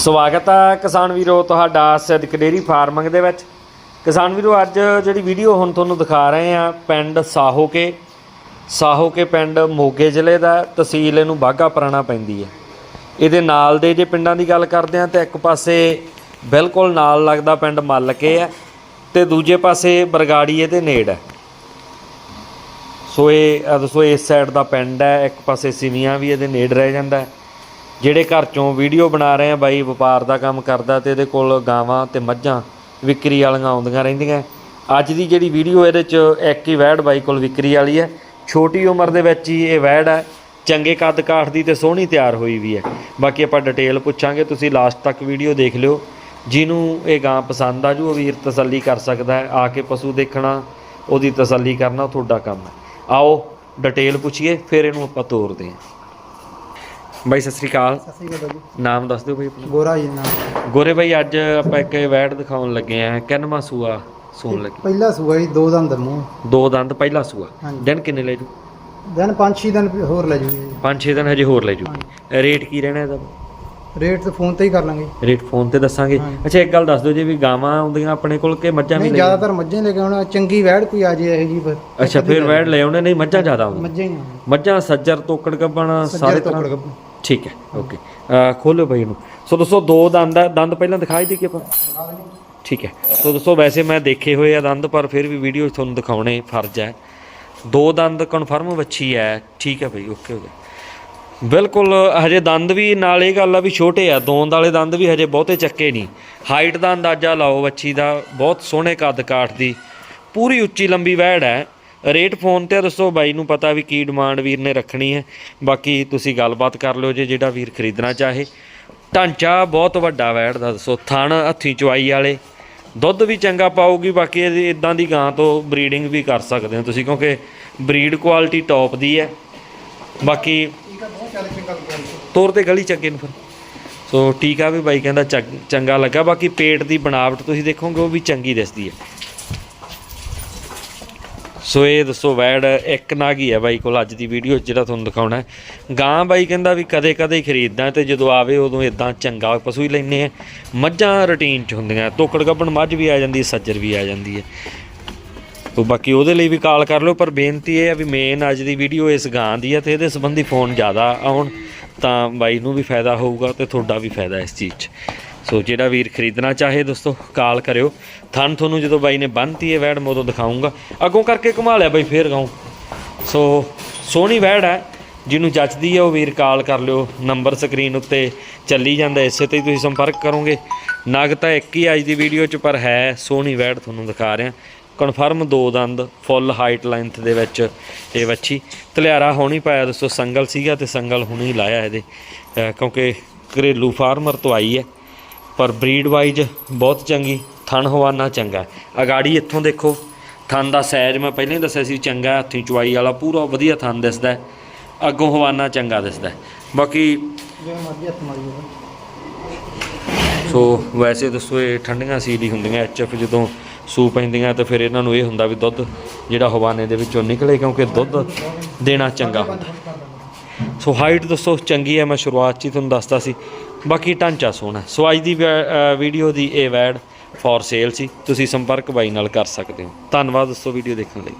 ਸਵਾਗਤ ਹੈ ਕਿਸਾਨ ਵੀਰੋ ਤੁਹਾਡਾ ਸਿੱਧਕ ਡੇਰੀ ਫਾਰਮਿੰਗ ਦੇ ਵਿੱਚ। ਕਿਸਾਨ ਵੀਰੋ, ਅੱਜ ਜਿਹੜੀ ਵੀਡੀਓ ਹੁਣ ਤੁਹਾਨੂੰ ਦਿਖਾ ਰਹੇ ਆ, ਪਿੰਡ ਸਾਹੋਕੇ। ਸਾਹੋਕੇ ਪਿੰਡ ਮੋਗੇ ਜ਼ਿਲ੍ਹੇ ਦਾ, ਤਹਿਸੀਲ ਇਹਨੂੰ ਬਾਘਾ ਪੁਰਾਣਾ ਪੈਂਦੀ ਹੈ ਇਹਦੇ ਨਾਲ ਦੇ ਜੇ ਪਿੰਡਾਂ ਦੀ ਗੱਲ ਕਰਦੇ ਆ, ਤਾਂ ਇੱਕ ਪਾਸੇ ਬਿਲਕੁਲ ਨਾਲ ਲੱਗਦਾ ਪਿੰਡ ਮੱਲਕੇ ਹੈ ਤੇ ਦੂਜੇ ਪਾਸੇ ਬਰਗਾੜੀ ਇਹਦੇ ਨੇੜ ਹੈ ਸੋ ਇਹ ਦੱਸੋ ਇਸ ਸਾਈਡ ਦਾ ਪਿੰਡ ਹੈ ਇੱਕ ਪਾਸੇ ਸਿਵੀਆਂ ਵੀ ਇਹਦੇ ਨੇੜ ਰਹਿ ਜਾਂਦਾ। ਹੈ ਜਿਹੜੇ ਘਰ ਚੋਂ ਵੀਡੀਓ ਬਣਾ ਰਹੇ ਆ ਬਾਈ, ਵਪਾਰ ਦਾ ਕੰਮ ਕਰਦਾ ਤੇ ਇਹਦੇ ਕੋਲ ਗਾਵਾਂ ਤੇ ਮੱਝਾਂ ਵਿਕਰੀ ਵਾਲੀਆਂ ਆਉਂਦੀਆਂ ਰਹਿੰਦੀਆਂ। ਅੱਜ ਦੀ ਜਿਹੜੀ ਵੀਡੀਓ ਇਹਦੇ ਚ ਇੱਕ ਹੀ ਵੈੜ ਬਾਈ ਕੋਲ ਵਿਕਰੀ ਵਾਲੀ ਹੈ। ਛੋਟੀ ਉਮਰ ਦੇ ਵਿੱਚ ਹੀ ਇਹ ਵੈੜ ਹੈ। ਚੰਗੇ ਕੱਦ ਕਾਠ ਦੀ ਤੇ ਸੋਹਣੀ ਤਿਆਰ ਹੋਈ ਵੀ ਹੈ। ਬਾਕੀ ਆਪਾਂ ਡਿਟੇਲ ਪੁੱਛਾਂਗੇ, ਤੁਸੀਂ ਲਾਸਟ ਤੱਕ ਵੀਡੀਓ ਦੇਖ ਲਿਓ। ਜਿਹਨੂੰ ਇਹ ਗਾਂ ਪਸੰਦ ਆ ਜੂ, ਉਹ ਵੀਰ ਤਸੱਲੀ ਕਰ ਸਕਦਾ ਹੈ। ਆ ਕੇ ਪਸ਼ੂ ਦੇਖਣਾ, ਉਹਦੀ ਤਸੱਲੀ ਕਰਨਾ, ਉਹ ਤੁਹਾਡਾ ਕੰਮ ਹੈ। ਆਓ, ਡਿਟੇਲ ਪੁੱਛੀਏ, ਫਿਰ ਇਹਨੂੰ ਆਪਾਂ ਤੋਰਦੇ ਹਾਂ। ਬਾਈ ਸਤਿ ਸ੍ਰੀ ਅਕਾਲ। ਸਤਿ ਸ਼੍ਰੀ ਅਕਾਲ ਜੀ। ਨਾਮ ਦੱਸ ਦਿਓ ਬਾਈ ਆਪਣਾ। ਗੋਰਾ ਜੀ ਨਾਮ। ਗੋਰੇ ਬਾਈ ਅੱਜ ਆਪਾਂ ਇੱਕ ਵੈੜ ਦਿਖਾਉਣ ਲੱਗੇ ਆ ਕਿੰਨਵਾਂ ਸੂਆ ਸੂਣ ਲੱਗੇ? ਪਹਿਲਾ ਸੂਆ ਜੀ ਦੋ ਦੰਦ ਮੂੰਹ। ਦੋ ਦੰਦ ਪਹਿਲਾ ਸੂਆ। ਦਿਨ ਕਿੰਨੇ ਲੈ ਜੂ? ਦਿਨ 5-6 ਦਿਨ ਹੋਰ ਲੈ ਜੀ 5-6 ਦਿਨ ਹਜੇ ਹੋਰ ਲੈ ਜੂ। ਰੇਟ ਕੀ ਰਹਿਣਾ ਇਹਦਾ? ਰੇਟ ਤੇ ਫੋਨ ਤੇ ਹੀ ਕਰ ਲਾਂਗੇ। ਰੇਟ ਫੋਨ ਤੇ ਦੱਸਾਂਗੇ। ਅੱਛਾ ਇੱਕ ਗੱਲ ਦੱਸ ਦਿਓ ਜੀ ਵੀ ਗਾਵਾਂ ਆਉਂਦੀਆਂ ਆਪਣੇ ਕੋਲ ਕਿ ਮੱਝਾਂ ਵੀ ਨਹੀਂ ਲੈ ਜ਼ਿਆਦਾਤਰ ਮੱਝਾਂ ਲੈ ਕੇ ਆਉਣਾ। ਚੰਗੀ ਵੈੜ ਕੋਈ ਆ ਜੇ ਇਹ ਜੀ ਫਿਰ। ਅੱਛਾ ਫਿਰ ਵੈੜ ਲੈ ਆਉਣੇ ਨਹੀਂ ਮੱਝਾਂ ਜ਼ਿਆਦਾ ਆਉਂਦੀਆਂ। ਮੱਝਾਂ ਹੀ ਮੱਝਾਂ ਸੱਜਰ ਤੋਕੜ ਗੱਬਣ ਸਾਰੇ ਤੋਕੜ ਗੱਭਣ। ਠੀਕ ਹੈ ਓਕੇ ਖੋਲੋ ਬਾਈ ਇਹਨੂੰ। ਸੋ ਦੋਸਤੋ, ਦੋ ਦੰਦ ਆ, ਦੰਦ ਪਹਿਲਾਂ ਦਿਖਾਈ ਦੇ ਕਿ ਆਪਾਂ। ਠੀਕ ਹੈ। ਸੋ ਦੋਸਤੋ, ਵੈਸੇ ਮੈਂ ਦੇਖੇ ਹੋਏ ਆ ਦੰਦ, ਪਰ ਫਿਰ ਵੀ ਵੀਡੀਓ ਤੁਹਾਨੂੰ ਦਿਖਾਉਣੇ ਫਰਜ਼ ਹੈ। ਦੋ ਦੰਦ ਕਨਫਰਮ ਵੱਛੀ ਹੈ। ਠੀਕ ਹੈ ਭਾਈ ਓਕੇ ਹੋ ਗਿਆ ਬਿਲਕੁਲ, ਹਜੇ ਦੰਦ ਵੀ ਨਾਲ ਇਹ ਗੱਲ ਆ ਵੀ ਛੋਟੇ ਆ। ਦੋਂਦ ਵਾਲੇ ਦੰਦ ਵੀ ਹਜੇ ਬਹੁਤੇ ਚੱਕੇ ਨਹੀਂ। ਹਾਈਟ ਦਾ ਅੰਦਾਜ਼ਾ ਲਾਓ ਵੱਛੀ ਦਾ। ਬਹੁਤ ਸੋਹਣੇ ਕੱਦ ਕਾਠ ਦੀ। ਪੂਰੀ ਉੱਚੀ ਲੰਬੀ ਵਹਿੜ ਹੈ। ਰੇਟ ਫੋਨ ਤੇ ਦੱਸੋ ਬਾਈ ਨੂੰ ਪਤਾ ਵੀ ਕੀ ਡਿਮਾਂਡ ਵੀਰ ਨੇ ਰੱਖਣੀ ਹੈ। ਬਾਕੀ ਤੁਸੀਂ ਗੱਲਬਾਤ ਕਰ ਲਿਓ ਜੇ ਜਿਹੜਾ ਵੀਰ ਖਰੀਦਣਾ ਚਾਹੇ। ਢਾਂਚਾ ਬਹੁਤ ਵੱਡਾ ਵੈੜ ਦਾ, ਦੱਸੋ। ਥਣ ਹੱਥੀ ਚਵਾਈ ਵਾਲੇ, ਦੁੱਧ ਵੀ ਚੰਗਾ ਪਾਊਗੀ, ਬਾਕੀ ਇਹਦੀ ਇਦਾਂ ਦੀ ਗਾਂ ਤੋਂ ਬਰੀਡਿੰਗ ਵੀ ਕਰ ਸਕਦੇ ਹੋ ਤੁਸੀਂ, ਕਿਉਂਕਿ ਬਰੀਡ ਕੁਆਲਿਟੀ ਟੌਪ ਦੀ ਹੈ। ਬਾਕੀ ਤੌਰ ਤੇ ਗਲੀ ਚੱਗੇ ਨੂੰ ਫਿਰ। ਸੋ ਠੀਕ ਆ ਵੀ ਬਾਈ ਕਹਿੰਦਾ ਚੰਗ- ਚੰਗਾ ਲੱਗਾ, ਬਾਕੀ ਪੇਟ ਦੀ ਬਣਾਵਟ ਤੁਸੀਂ ਦੇਖੋਗੇ, ਉਹ ਵੀ ਚੰਗੀ ਦਿਸਦੀ ਹੈ। ਸੋ ਇਹ ਦੱਸੋ, ਵੈੜ ਇੱਕ ਨਾਗ ਹੀ ਹੈ ਬਾਈ ਕੋਲ ਅੱਜ ਦੀ ਵੀਡੀਓ ਜਿਹੜਾ ਤੁਹਾਨੂੰ ਦਿਖਾਉਣਾ ਗਾਂ ਬਾਈ ਕਹਿੰਦਾ ਵੀ ਕਦੇ ਕਦੇ ਹੀ ਖਰੀਦਦਾ ਤੇ ਜਦੋਂ ਆਵੇ ਉਦੋਂ ਇਦਾਂ ਚੰਗਾ ਪਸ਼ੂ ਹੀ ਲੈਨੇ ਆ। ਮੱਝਾਂ ਰੂਟੀਨ 'ਚ ਹੁੰਦੀਆਂ, ਤੋਕੜ ਗੱਬਣ ਮੱਝ ਵੀ ਆ ਜਾਂਦੀ, ਸੱਜਰ ਵੀ ਆ ਜਾਂਦੀ ਹੈ। ਤੋ ਬਾਕੀ ਉਹਦੇ ਲਈ ਵੀ ਕਾਲ ਕਰ ਲਿਓ, ਪਰ ਬੇਨਤੀ ਇਹ ਹੈ ਵੀ ਮੇਨ ਅੱਜ ਦੀ ਵੀਡੀਓ ਇਸ ਗਾਂ ਦੀ ਹੈ ਤੇ ਇਹਦੇ ਸੰਬੰਧੀ ਫੋਨ ਜ਼ਿਆਦਾ ਆਉਣ ਤਾਂ ਬਾਈ ਨੂੰ ਵੀ ਫਾਇਦਾ ਹੋਊਗਾ ਤੇ ਤੁਹਾਡਾ ਵੀ ਫਾਇਦਾ ਇਸ ਚੀਜ਼ 'ਚ। ਸੋ ਜਿਹੜਾ ਵੀਰ ਖਰੀਦਣਾ ਚਾਹੇ ਦੋਸਤੋ, ਕਾਲ ਕਰਿਓ। ਥਣ ਤੁਹਾਨੂੰ ਜਦੋਂ ਬਾਈ ਨੇ ਬੰਨਤੀ ਹੈ ਵੈੜ, ਮੈਂ ਉਦੋਂ ਦਿਖਾਉਂਗਾ ਅੱਗੋਂ ਕਰਕੇ ਘੁਮਾ ਲਿਆ ਬਾਈ, ਫੇਰ ਗਾਉਂ ਸੋ ਸੋਹਣੀ ਵੈੜ ਹੈ, ਜਿਹਨੂੰ ਜੱਚਦੀ ਹੈ ਉਹ ਵੀਰ ਕਾਲ ਕਰ ਲਿਓ। ਨੰਬਰ ਸਕਰੀਨ ਉੱਤੇ ਚੱਲੀ ਜਾਂਦਾ, ਇਸੇ ਤੇ ਹੀ ਤੁਸੀਂ ਸੰਪਰਕ ਕਰੋਗੇ। ਨਗ ਤਾਂ ਇੱਕ ਹੀ ਅੱਜ ਦੀ ਵੀਡੀਓ 'ਚ, ਪਰ ਹੈ ਸੋਹਣੀ ਵੈੜ ਤੁਹਾਨੂੰ ਦਿਖਾ ਰਿਹਾ। ਕਨਫਰਮ ਦੋ ਦੰਦ, ਫੁੱਲ ਹਾਈਟ ਲੈਂਥ ਦੇ ਵਿੱਚ ਇਹ ਵੱਛੀ। ਤਲਿਆਰਾ ਹੋਣੀ ਪਾਇਆ ਦੋਸਤੋ, ਸੰਗਲ ਸੀਗਾ ਤੇ ਸੰਗਲ ਹੁਣੀ ਲਾਇਆ ਇਹਦੇ। ਕਿਉਂਕਿ ਘਰੇਲੂ ਫਾਰਮਰ ਤੋਂ ਆਈ ਹੈ। ਪਰ ਬਰੀਡ ਵਾਈਜ਼ ਬਹੁਤ ਚੰਗੀ ਥਣ ਹਵਾਨਾ ਚੰਗਾ ਅਗਾੜੀ ਇੱਥੋਂ ਦੇਖੋ ਥਣ ਦਾ ਸਾਈਜ਼ ਮੈਂ ਪਹਿਲਾਂ ਹੀ ਦੱਸਿਆ ਸੀ ਚੰਗਾ ਹੱਥੀ ਚੁਆਈ ਵਾਲਾ ਪੂਰਾ ਵਧੀਆ ਥਣ ਦਿਸਦਾ। ਅੱਗੋਂ ਹਵਾਨਾ ਚੰਗਾ ਦਿਸਦਾ। ਬਾਕੀ ਸੋ ਵੈਸੇ ਦੱਸੋ ਇਹ ਠੰਡੀਆਂ ਸੀਲ ਹੀ ਹੁੰਦੀਆਂ ਐਚਐਫ ਜਦੋਂ ਸੂ ਪੈਂਦੀਆਂ ਤਾਂ ਫਿਰ ਇਹਨਾਂ ਨੂੰ ਇਹ ਹੁੰਦਾ ਵੀ ਦੁੱਧ ਜਿਹੜਾ ਹਵਾਨੇ ਦੇ ਵਿੱਚੋਂ ਨਿਕਲੇ ਕਿਉਂਕਿ ਦੁੱਧ ਦੇਣਾ ਚੰਗਾ ਹੁੰਦਾ ਸੋ ਹਾਈਟ ਦੱਸੋ ਚੰਗੀ ਹੈ ਮੈਂ ਸ਼ੁਰੂਆਤ 'ਚ ਹੀ ਤੁਹਾਨੂੰ ਦੱਸਦਾ ਸੀ ਬਾਕੀ ਢਾਂਚਾ ਸੋਹਣਾ। ਸੋ ਅੱਜ ਦੀ ਵੈ- ਵੀਡੀਓ ਦੀ ਇਹ ਵੈਡ ਫॉर ਸੇਲ ਸੀ। ਤੁਸੀਂ ਸੰਪਰਕ ਬਾਈ ਨਾਲ ਕਰ ਸਕਦੇ ਹੋ। ਧੰਨਵਾਦ ਦੋਸਤੋ ਵੀਡੀਓ ਦੇਖਣ ਲਈ।